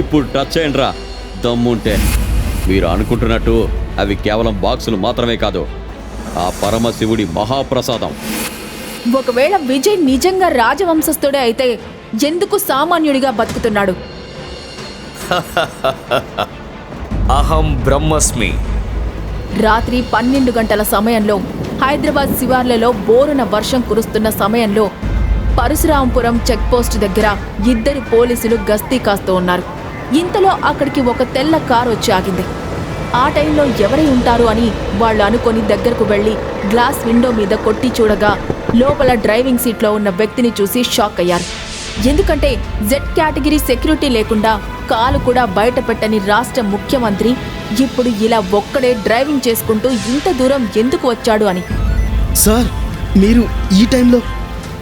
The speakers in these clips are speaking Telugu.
ఇప్పుడు టచ్ అయ్యండ్రా దమ్ముంటే. మీరు అనుకుంటున్నట్టు అవి కేవలం బాక్సులు మాత్రమే కాదు ఆ పరమశివుడి మహాప్రసాదం. ఒకవేళ విజయ్ నిజంగా రాజవంశస్థుడే అయితే ఎందుకు సామాన్యుడిగా బతుకుతున్నాడు? అహం బ్రహ్మస్మి. రాత్రి పన్నెండు గంటల సమయంలో హైదరాబాద్ శివార్లలో బోరున వర్షం కురుస్తున్న సమయంలో పరశురాంపురం చెక్పోస్ట్ దగ్గర ఇద్దరు పోలీసులు గస్తీ కాస్తూ ఉన్నారు. ఇంతలో అక్కడికి ఒక తెల్ల కారు వచ్చి ఆగింది. ఆ టైంలో ఎవరై ఉంటారు అని వాళ్ళు అనుకొని దగ్గరకు వెళ్ళి గ్లాస్ విండో మీద కొట్టి చూడగా లోపల డ్రైవింగ్ సీట్లో ఉన్న వ్యక్తిని చూసి షాక్ అయ్యారు. ఎందుకంటే జెడ్ కేటగిరీ సెక్యూరిటీ లేకుండా కాలు కూడా బయట పెట్టని రాష్ట్ర ముఖ్యమంత్రి ఇప్పుడు ఇలా ఒక్కడే డ్రైవింగ్ చేసుకుంటూ ఇంత దూరం ఎందుకు వచ్చాడు అని. సార్ మీరు ఈ టైంలో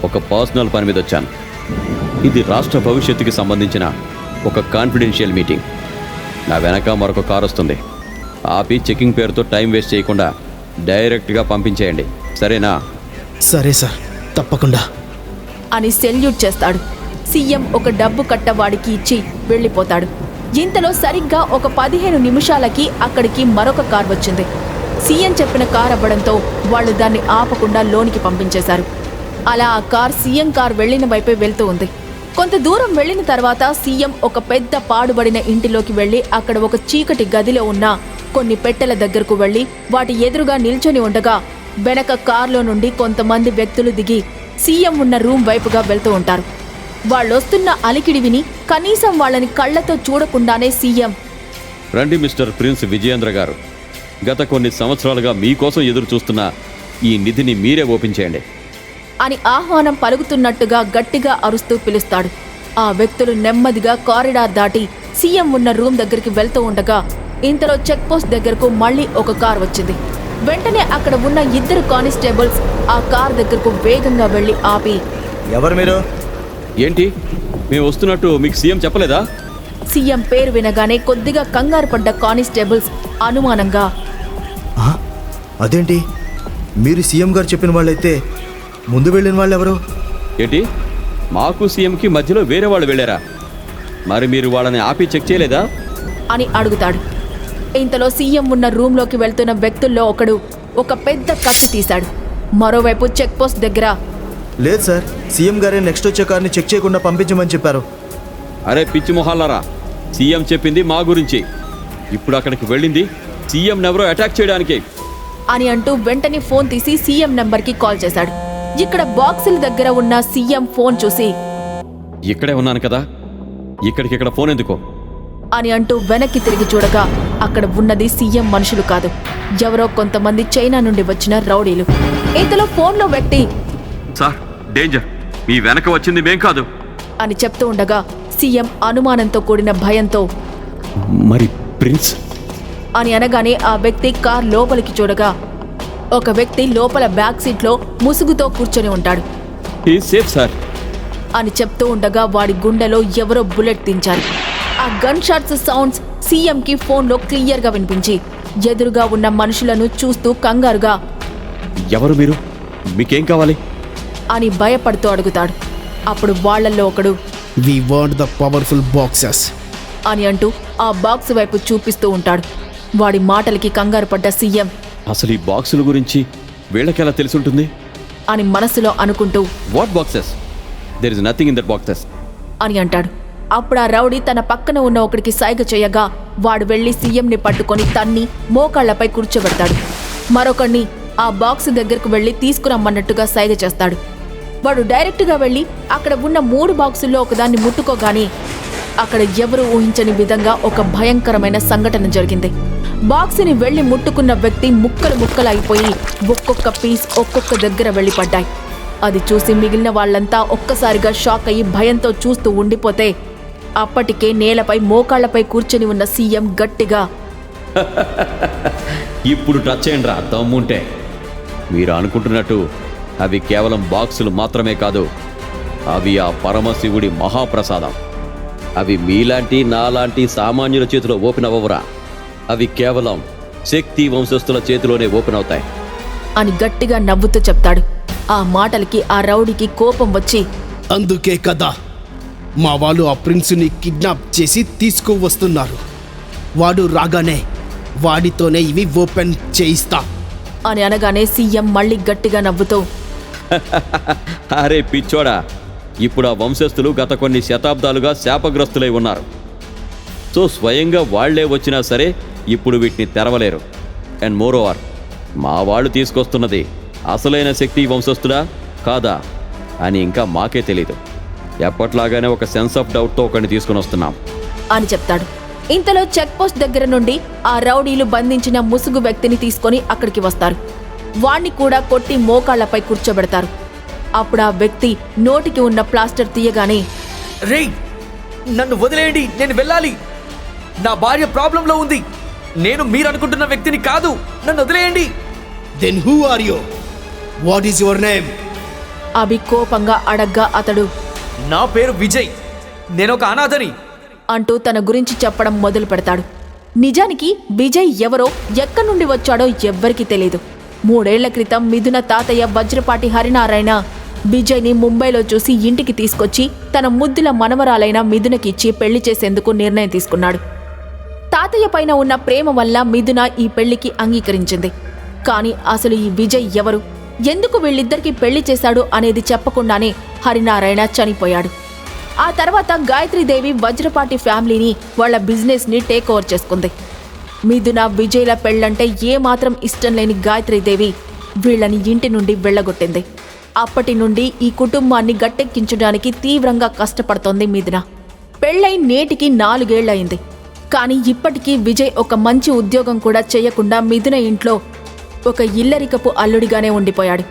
ఒక పర్సనల్ పని మీద వచ్చాను. ఇది రాష్ట్ర భవిష్యత్తుకి సంబంధించిన ఒక కాన్ఫిడెన్షియల్ మీటింగ్. నా వెనక మరొక కార్ వస్తుంది. ఆపి చెకింగ్ పేరుతో టైం వేస్ట్ చేయకుండా డైరెక్ట్గా పంపించేయండి. సరేనా? సరే సార్ తప్పకుండా. అని సెల్యూట్ చేస్తాడు. సీఎం ఒక డబ్బు కట్టవాడికి ఇచ్చి వెళ్ళిపోతాడు. ఇంతలో సరిగ్గా ఒక పదిహేను నిమిషాలకి అక్కడికి మరొక కార్ వచ్చింది. సీఎం చెప్పిన కార్ అవ్వడంతో వాళ్ళు దాన్ని ఆపకుండా లోనికి పంపించేశారు. అలా ఆ కార్ సీఎం కార్ వెళ్ళిన వైపే వెళ్తూ ఉంది. కొంత దూరం వెళ్ళిన తర్వాత సీఎం ఒక పెద్ద పాడుబడిన ఇంటిలోకి వెళ్ళి అక్కడ ఒక చీకటి గదిలో ఉన్న కొన్ని పెట్టెల దగ్గరకు వెళ్ళి వాటి ఎదురుగా నిల్చొని ఉండగా వెనక కార్లో నుండి కొంతమంది వ్యక్తులు దిగి సీఎం ఉన్న రూమ్ వైపుగా వెళ్తూ ఉంటారు. వాళ్ళొస్తున్న అలికిడి విని కనీసం వాళ్ళని కళ్ళతో చూడకుండానే సీఎం రండి మిస్టర్ ప్రిన్స్ విజయేంద్ర గారు. గత కొన్ని సంవత్సరాలుగా మీకోసం ఎదురు చూస్తున్న ఈ నిధిని మీరే ఓపెన్ చేయండి. అని ఆహ్వానం పలుకుతున్నట్టుగా గట్టిగా అరుస్తూ పిలుస్తాడు. ఆ వ్యక్తులు నెమ్మదిగా కారిడార్ దాటి సీఎం ఉన్న రూమ్ దగ్గరికి వెళ్తూ ఉండగా ఇంతలో చెక్ పోస్ట్ దగ్గరకు మళ్ళీ ఒక కార్ వచ్చింది. వెంటనే అక్కడ ఉన్న ఇద్దరు కానిస్టేబుల్స్ ఆ కార్ దగ్గరకు వేగంగా వెళ్ళి ఆపి ఎవరు మీరు? ఏంటి? మేము వస్తున్నట్టు మీకు సీఎం చెప్పలేదా? సీఎం పేరు వినగానే కొద్దిగా కంగారు పడ్డ కానిస్టేబుల్స్ అనుమానంగా ఆ? అదేంటి? మీరు సీఎం గారు చెప్పిన వాళ్ళైతే ముందు వెళ్ళిన వాళ్ళు ఎవరు ఏంటి? మాకు సీఎంకి మధ్యలో వేరే వాళ్ళు వెళ్ళారా? మరి మీరు వాళ్ళని ఆపి చెక్ చేయలేదా? అని అడుగుతాడు. ఇంతలో సీఎం ఉన్న రూంలోకి వెళ్తున్న వ్యక్తుల్లో ఒకడు ఒక పెద్ద కత్తి తీశాడు. మరోవైపు చెక్ పోస్ట్ దగ్గర లేదు సార్ సీఎం గారే నెక్స్ట్ వచ్చే కార్ని చెక్ చేయకుండా పంపించమని చెప్పారు. అరే పిచ్చి మొహాలారా సీఎం చెప్పింది మా గురించి. ఇప్పుడు అక్కడికి వెళ్ళింది సీఎం ఎవరో అటాక్ చేయడానికి. అని అంటూ వెంటనే ఫోన్ తీసి సీఎం నంబర్కి కాల్ చేశాడు. ఇక్కడ బాక్సుల దగ్గర ఉన్న సీఎం ఫోన్ చూసి ఇక్కడే ఉన్నాను కదా. ఇక్కడికి ఇక్కడ ఫోన్ ఎందుకో? అని అంటూ వెనక్కి తిరిగి చూడగా అక్కడ ఉన్నది సీఎం మనుషులు కాదు. ఎవరో కొంతమంది చైనా నుండి వచ్చిన రౌడీలు. ఇంతలో ఫోన్లో వ్యక్తి సార్ డేంజర్. మీ వెనక వచ్చింది మేం కాదు. అని చెప్తూ ఉండగా సీఎం అనుమానంతో కూడిన భయంతో మరి ప్రిన్స్? అని అనగానే ఆ వ్యక్తి కార్ లోపలికి చూడగా ఒక వ్యక్తి లోపల బ్యాక్ సీట్లో ముసుగుతో కూర్చొని ఉంటాడు. సేఫ్ సార్ అని చెప్తూ ఉండగా వాడి గుండెలో ఎవరో బుల్లెట్ దించారు. ఆ గన్ షాట్స్ సౌండ్స్ సీఎంకి ఫోన్లో క్లియర్గా వినిపించి ఎదురుగా ఉన్న మనుషులను చూస్తూ కంగారుగా ఎవరు మీరు? మీకేం కావాలి? అని భయపడుతూ అడుగుతాడు. అప్పుడు వాళ్ళల్లో ఒకడు we want the powerful boxes అని అంటూ ఆ బాక్స్ వైపు చూపిస్తూ ఉంటాడు. వాడి మాటలకి కంగారు పడ్డ సీఎం అసలు ఈ బాక్సుల గురించి వీళ్ళకెలా తెలిసి ఉంటుంది అని మనసులో అనుకుంటూ what boxes there is nothing in that boxes అని అంటాడు. అప్పుడు ఆ రౌడీ తన పక్కన ఉన్న ఒకడికి సైగ చేయగా వాడు వెళ్ళి సీఎంని పట్టుకొని తన్ని మోకాళ్ళపై కూర్చోబెడతాడు. మరొకడిని ఆ బాక్స్ దగ్గరకు వెళ్ళి తీసుకురమ్మన్నట్టుగా సైగ చేస్తాడు. వాడు డైరెక్ట్గా వెళ్ళి అక్కడ ఉన్న మూడు బాక్సుల్లో ఒకదాన్ని ముట్టుకోగానే అక్కడ ఎవరు ఊహించని విధంగా ఒక భయంకరమైన సంఘటన జరిగింది. బాక్స్ని వెళ్ళి ముట్టుకున్న వ్యక్తి ముక్కలు ముక్కలు అయిపోయి ఒక్కొక్క పీస్ ఒక్కొక్క దగ్గర వెళ్ళిపడ్డాయి. అది చూసి మిగిలిన వాళ్ళంతా ఒక్కసారిగా షాక్ అయ్యి భయంతో చూస్తూ ఉండిపోతే అప్పటికే నేలపై మోకాళ్ళపై కూర్చొని ఉన్న సీఎం గట్టిగా ఇప్పుడు టచ్ చేయండి రా దమ్ముంటే. మీరు అనుకుంటున్నట్టు అవి కేవలం బాక్సులు మాత్రమే కాదు అవి ఆ పరమశివుడి మహాప్రసాదం. అవి మీలాంటి నాలాంటి సామాన్యుల చేతిలో ఓపెన్ అవ్వవురా. అవి కేవలం శక్తి వంశస్థుల చేతిలోనే ఓపెన్ అవుతాయి. అని గట్టిగా నవ్వుతూ చెప్తాడు. ఆ మాటలకి ఆ రౌడీకి కోపం వచ్చి అందుకే కదా మా వాళ్ళు ఆ ప్రిన్స్ని కిడ్నాప్ చేసి తీసుకువస్తున్నారు. వాడు రాగానే వాడితోనే ఇవి ఓపెన్ చేయిస్తా. అని అనగానే సీఎం మళ్ళీ గట్టిగా నవ్వుతూ అరే పిచ్చోడా ఇప్పుడు ఆ వంశస్థులు గత కొన్ని శతాబ్దాలుగా శాపగ్రస్తులై ఉన్నారు. సో స్వయంగా వాళ్ళే వచ్చినా సరే ఇప్పుడు వీటిని తెరవలేరు. అండ్ మోర్ ఓవర్ మా వాళ్ళు తీసుకొస్తున్నది అసలైన శక్తి వంశస్థుడా? కాదా? అని ఇంకా మాకే తెలీదు. ఎప్పట్లాగానే ఒక సెన్స్ ఆఫ్ డౌట్తో ఒకరిని తీసుకుని వస్తున్నాం. అని చెప్తాడు. ఇంతలో చెక్ పోస్ట్ దగ్గర నుండి ఆ రౌడీలు బంధించిన ముసుగు వ్యక్తిని తీసుకొని అక్కడికి వస్తారు. వాణ్ణి కూడా కొట్టి మోకాళ్ళపై కూర్చోబెడతారు. అప్పుడు ఆ వ్యక్తి నోటికి ఉన్న ప్లాస్టర్ తీయగానే రేయ్! నన్ను వదిలేయండి! నేను వెళ్ళాలి! నా భార్య ప్రాబ్లంలో ఉంది. నేను మీరు అనుకుంటున్న వ్యక్తిని కాదు. నన్ను వదిలేయండి. Then who are you what is your name Abhi కోపంగా అడగ్గా అతడు. నా పేరు విజయ్. నేను ఒక అనాథని. అంటూ తన గురించి చెప్పడం మొదలు పెడతాడు. నిజానికి విజయ్ ఎవరో ఎక్కడి నుండి వచ్చాడో ఎవ్వరికీ తెలియదు మూడేళ్ళ క్రితం మిథున తాతయ్య వజ్రపాటి హరినారాయణ విజయ్ని ముంబైలో చూసి ఇంటికి తీసుకొచ్చి తన ముద్దుల మనవరాలైన మిథునకి ఇచ్చి పెళ్ళి చేసేందుకు నిర్ణయం తీసుకున్నాడు. తాతయ్య పైన ఉన్న ప్రేమ వల్ల మిథున ఈ పెళ్ళికి అంగీకరించింది. కానీ అసలు ఈ విజయ్ ఎవరు? ఎందుకు వీళ్ళిద్దరికి పెళ్ళి చేశాడు అనేది చెప్పకుండానే హరినారాయణ చనిపోయాడు. ఆ తర్వాత గాయత్రీదేవి వజ్రపాటి ఫ్యామిలీని వాళ్ళ బిజినెస్ని టేక్ ఓవర్ చేసుకుంది. మిథున విజయ్ల పెళ్ళంటే ఏమాత్రం ఇష్టం లేని గాయత్రీదేవి వీళ్ళని ఇంటి నుండి వెళ్ళగొట్టింది. అప్పటి నుండి ఈ కుటుంబాన్ని గట్టెక్కించడానికి తీవ్రంగా కష్టపడుతోంది మిథున. పెళ్ళై నేటికి నాలుగేళ్ళయింది. కానీ ఇప్పటికీ విజయ్ ఒక మంచి ఉద్యోగం కూడా చేయకుండా మిథున ఇంట్లో ఒక ఇల్లరికపు అల్లుడిగానే ఉండిపోయాడు.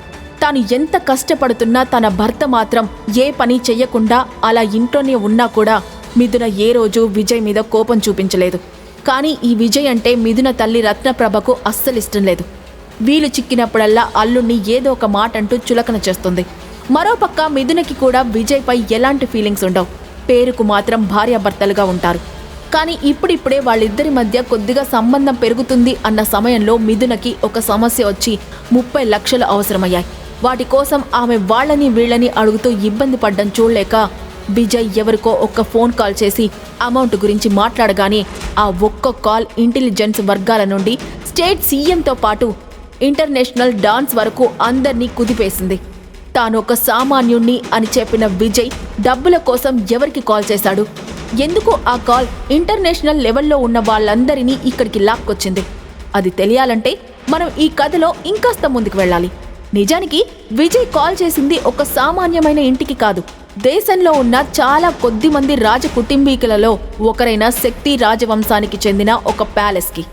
తాను ఎంత కష్టపడుతున్నా తన భర్త మాత్రం ఏ పని చెయ్యకుండా అలా ఇంట్లోనే ఉన్నా కూడా మిథున ఏ రోజు విజయ్ మీద కోపం చూపించలేదు. కానీ ఈ విజయ్ అంటే మిథున తల్లి రత్నప్రభకు అస్సలిష్టం లేదు. వీలు చిక్కినప్పుడల్లా అల్లుణ్ణి ఏదో ఒక మాట అంటూ చులకన చేస్తుంది. మరోపక్క మిథునకి కూడా విజయ్పై ఎలాంటి ఫీలింగ్స్ ఉండవు. పేరుకు మాత్రం భార్యాభర్తలుగా ఉంటారు. కానీ ఇప్పుడిప్పుడే వాళ్ళిద్దరి మధ్య కొద్దిగా సంబంధం పెరుగుతుంది అన్న సమయంలో మిథునకి ఒక సమస్య వచ్చి ముప్పై లక్షలు అవసరమయ్యాయి. వాటి కోసం ఆమె వాళ్ళని వీళ్ళని అడుగుతూ ఇబ్బంది పడ్డం చూడలేక విజయ్ ఎవరికో ఒక్క ఫోన్ కాల్ చేసి అమౌంట్ గురించి మాట్లాడగానే ఆ ఒక్క కాల్ ఇంటెలిజెన్స్ వర్గాల నుండి స్టేట్ సీఎంతో పాటు ఇంటర్నేషనల్ డాన్స్ వరకు అందర్నీ కుదిపేసింది. తాను ఒక సామాన్యుణ్ణి అని చెప్పిన విజయ్ డబ్బుల కోసం ఎవరికి కాల్ చేశాడు? ఎందుకు ఆ కాల్ ఇంటర్నేషనల్ లెవెల్లో ఉన్న వాళ్ళందరినీ ఇక్కడికి లాక్కొచ్చింది? అది తెలియాలంటే మనం ఈ కథలో ఇంకాస్త ముందుకు వెళ్ళాలి. నిజానికి విజయ్ కాల్ చేసింది ఒక సామాన్యమైన ఇంటికి కాదు. దేశంలో ఉన్న చాలా కొద్ది మంది రాజ కుటుంబీకులలో ఒకరైన శక్తి రాజవంశానికి చెందిన ఒక ప్యాలెస్కి.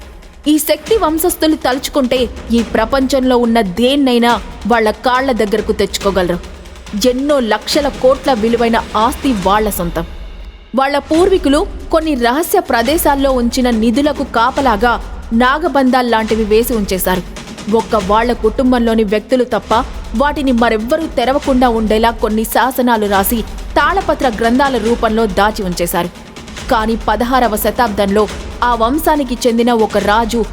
ఈ శక్తి వంశస్థులు తలుచుకుంటే ఈ ప్రపంచంలో ఉన్న దేన్నైనా వాళ్ళ కాళ్ళ దగ్గరకు తెచ్చుకోగలరు. ఎన్నో లక్షల కోట్ల విలువైన ఆస్తి వాళ్ళ సొంతం. వాళ్ళ పూర్వీకులు కొన్ని రహస్య ప్రదేశాల్లో ఉంచిన నిధులకు కాపలాగా నాగబంధాల్లాంటివి వేసి ఉంచేశారు. ఒక్క వాళ్ళ కుటుంబంలోని వ్యక్తులు తప్ప వాటిని మరెవ్వరూ తెరవకుండా ఉండేలా కొన్ని శాసనాలు రాసి తాళపత్ర గ్రంథాల రూపంలో దాచి ఉంచేశారు. కానీ పదహారవ శతాబ్దంలో ఆ వంశానికి చెందిన ఒక రాజు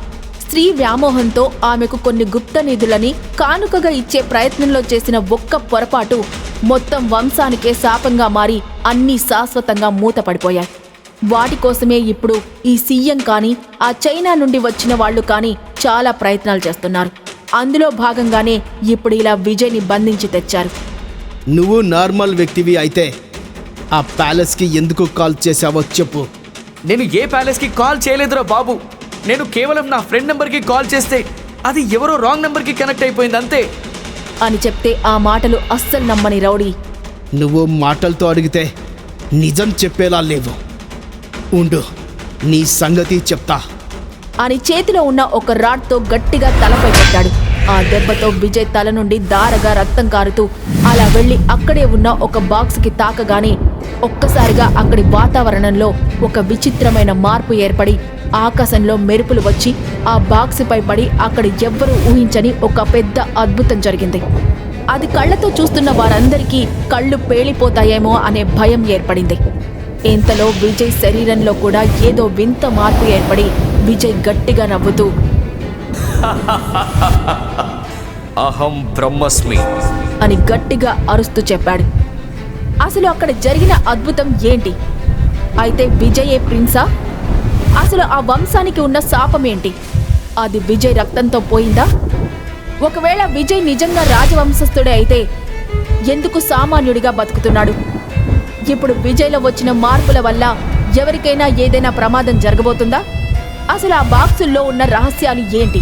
స్త్రీ వ్యామోహంతో ఆమెకు కొన్ని గుప్త నిధులని కానుకగా ఇచ్చే ప్రయత్నంలో చేసిన ఒక్క పొరపాటు మొత్తం వంశానికే శాపంగా మారి అన్నీ శాశ్వతంగా మూతపడిపోయాయి. వాటి కోసమే ఇప్పుడు ఈ సీఎం కానీ ఆ చైనా నుండి వచ్చిన వాళ్ళు కానీ చాలా ప్రయత్నాలు చేస్తున్నారు. అందులో భాగంగానే ఇప్పుడు ఇలా విజయ్ని బంధించి తెచ్చారు. నువ్వు నార్మల్ వ్యక్తివి అయితే ఆ ప్యాలెస్కి ఎందుకు కాల్ చేశావో చెప్పు. నేను ఏ ప్యాలెస్కి కాల్ చేయలేదురా బాబు. నేను కేవలం నా ఫ్రెండ్ నెంబర్కి కాల్ చేస్తే అది ఎవరో రాంగ్ నెంబర్కి కనెక్ట్ అయిపోయింది అంతే. అని చెప్తే ఆ మాటలు అస్సలు నమ్మని రౌడీ. నువ్వు మాటలతో అడిగితే నిజం చెప్పేలా లేవు. ఉండు నీ సంగతి చెప్తా. అని చేతిలో ఉన్న ఒక రాడ్తో గట్టిగా తలపై కొట్టాడు. ఆ దెబ్బతో విజయ్ తల నుండి దారగా రక్తం కారుతూ అలా వెళ్ళి అక్కడే ఉన్న ఒక బాక్స్కి తాకగానే ఒక్కసారిగా అక్కడి వాతావరణంలో ఒక విచిత్రమైన మార్పు ఏర్పడి ఆకాశంలో మెరుపులు వచ్చి ఆ బాక్సుపై పడి అక్కడ ఎవ్వరూ ఊహించని ఒక పెద్ద అద్భుతం జరిగింది. అది కళ్ళతో చూస్తున్న వారందరికీ కళ్ళు పేలిపోతాయేమో అనే భయం ఏర్పడింది. ఇంతలో విజయ్ శరీరంలో కూడా ఏదో వింత మార్పు ఏర్పడి విజయ్ గట్టిగా నవ్వుతూ అహం బ్రహ్మస్మి. అని గట్టిగా అరుస్తూ చెప్పాడు. అసలు అక్కడ జరిగిన అద్భుతం ఏంటి? అయితే విజయే ప్రిన్సా? అసలు ఆ వంశానికి ఉన్న శాపం ఏంటి? అది విజయ్ రక్తంతో పోయిందా? ఒకవేళ విజయ్ నిజంగా రాజవంశస్థుడే అయితే ఎందుకు సామాన్యుడిగా బతుకుతున్నాడు? ఇప్పుడు విజయ్లో వచ్చిన మార్పుల వల్ల ఎవరికైనా ఏదైనా ప్రమాదం జరగబోతుందా? అసలు ఆ బాక్సుల్లో ఉన్న రహస్యాలు ఏంటి?